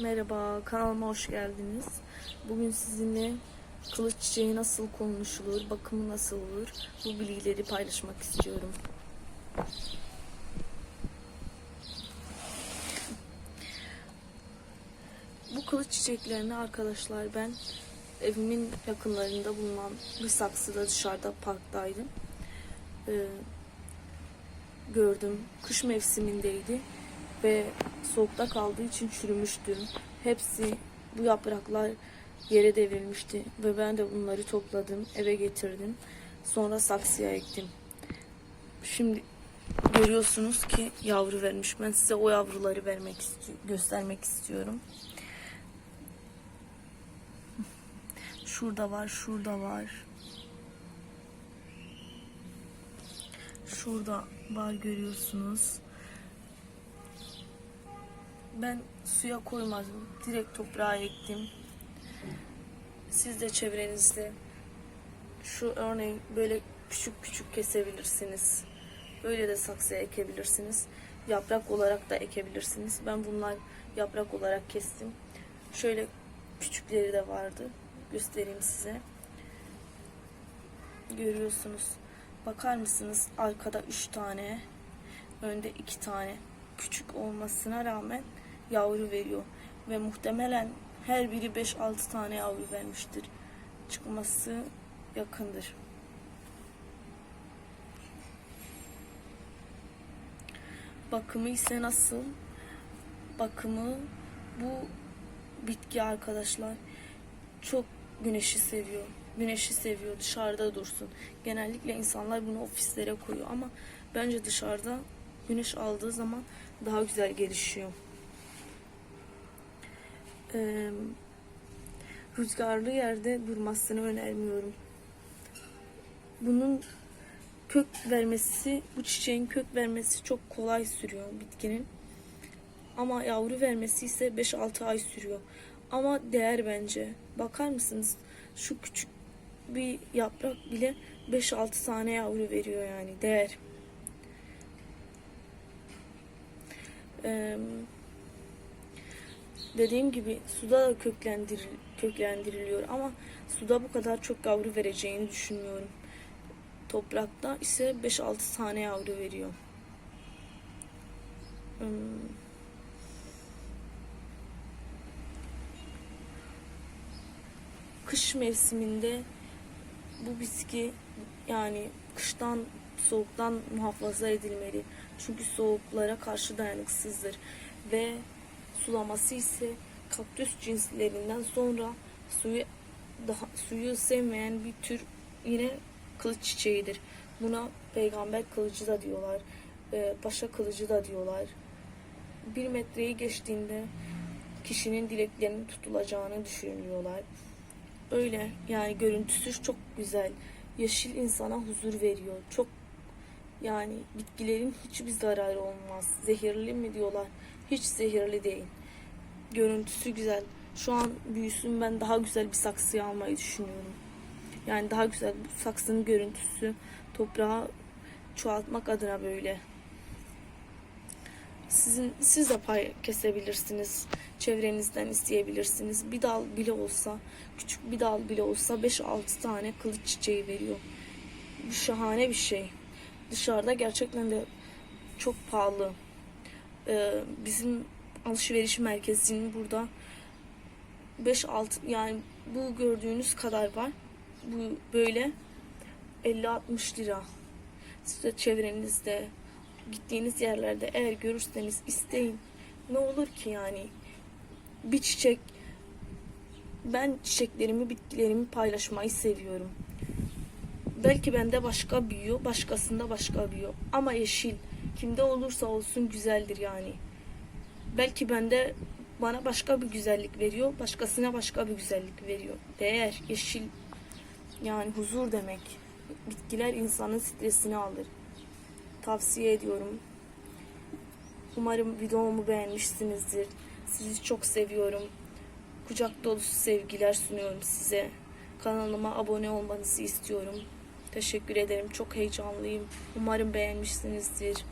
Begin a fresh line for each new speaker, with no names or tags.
Merhaba, kanalıma hoş geldiniz. Bugün sizinle kılıç çiçeği nasıl konuşulur, bakımı nasıl olur bu bilgileri paylaşmak istiyorum. Bu kılıç çiçeklerini arkadaşlar ben evimin yakınlarında bulunan bir saksıda dışarıda parktaydım. Ee, gördüm. Kış mevsimindeydi ve soğukta kaldığı için çürümüştü. Hepsi bu yapraklar yere devrilmişti ve ben de bunları topladım, eve getirdim. Sonra saksıya ektim. Şimdi görüyorsunuz ki yavru vermiş. Ben size o yavruları vermek isti- göstermek istiyorum. Şurada var, şurada var. Şurada var görüyorsunuz. Ben suya koymadım. Direkt toprağa ektim. Siz de çevrenizde şu örneğin böyle küçük küçük kesebilirsiniz. Böyle de saksıya ekebilirsiniz. Yaprak olarak da ekebilirsiniz. Ben bunlar yaprak olarak kestim. Şöyle küçükleri de vardı. Göstereyim size. Görüyorsunuz. Bakar mısınız? Arkada 3 tane, önde 2 tane. Küçük olmasına rağmen yavru veriyor. Ve muhtemelen her biri 5-6 tane yavru vermiştir. Çıkması yakındır. Bakımı ise nasıl? Bakımı bu bitki arkadaşlar çok güneşi seviyor. Güneşi seviyor. Dışarıda dursun. Genellikle insanlar bunu ofislere koyuyor ama bence dışarıda güneş aldığı zaman daha güzel gelişiyor. Ee, rüzgarlı yerde durmasını önermiyorum. Bunun kök vermesi, bu çiçeğin kök vermesi çok kolay sürüyor bitkinin. Ama yavru vermesi ise 5-6 ay sürüyor. Ama değer bence. Bakar mısınız? Şu küçük bir yaprak bile 5-6 tane yavru veriyor yani. Değer. Ee, dediğim gibi suda da köklendir, köklendiriliyor ama suda bu kadar çok yavru vereceğini düşünmüyorum. Toprakta ise 5-6 tane yavru veriyor. Hmm. Kış mevsiminde bu bitki yani kıştan soğuktan muhafaza edilmeli. Çünkü soğuklara karşı dayanıksızdır ve sulaması ise kaktüs cinslerinden sonra suyu daha suyu sevmeyen bir tür yine kılıç çiçeğidir. Buna peygamber kılıcı da diyorlar. e, Paşa kılıcı da diyorlar. Bir metreyi geçtiğinde kişinin dileklerinin tutulacağını düşünüyorlar. Öyle yani görüntüsü çok güzel. Yeşil insana huzur veriyor. Çok yani bitkilerin hiçbir zararı olmaz. Zehirli mi diyorlar. Hiç zehirli değil. Görüntüsü güzel. Şu an büyüsün ben daha güzel bir saksıya almayı düşünüyorum. Yani daha güzel bu saksının görüntüsü toprağa çoğaltmak adına böyle. Sizin siz de pay kesebilirsiniz. Çevrenizden isteyebilirsiniz. Bir dal bile olsa, küçük bir dal bile olsa 5-6 tane kılıç çiçeği veriyor. Bu şahane bir şey. Dışarıda gerçekten de çok pahalı. Ee, bizim alışveriş merkezinin burada 5-6 yani bu gördüğünüz kadar var. Bu böyle 50-60 lira. Siz de çevrenizde gittiğiniz yerlerde eğer görürseniz isteyin. Ne olur ki yani bir çiçek ben çiçeklerimi, bitkilerimi paylaşmayı seviyorum. Belki bende başka büyüyor, başkasında başka büyüyor. Ama yeşil kimde olursa olsun güzeldir yani. Belki bende bana başka bir güzellik veriyor, başkasına başka bir güzellik veriyor. Değer, yeşil yani huzur demek. Bitkiler insanın stresini alır. Tavsiye ediyorum. Umarım videomu beğenmişsinizdir. Sizi çok seviyorum. Kucak dolusu sevgiler sunuyorum size. Kanalıma abone olmanızı istiyorum. Teşekkür ederim. Çok heyecanlıyım. Umarım beğenmişsinizdir.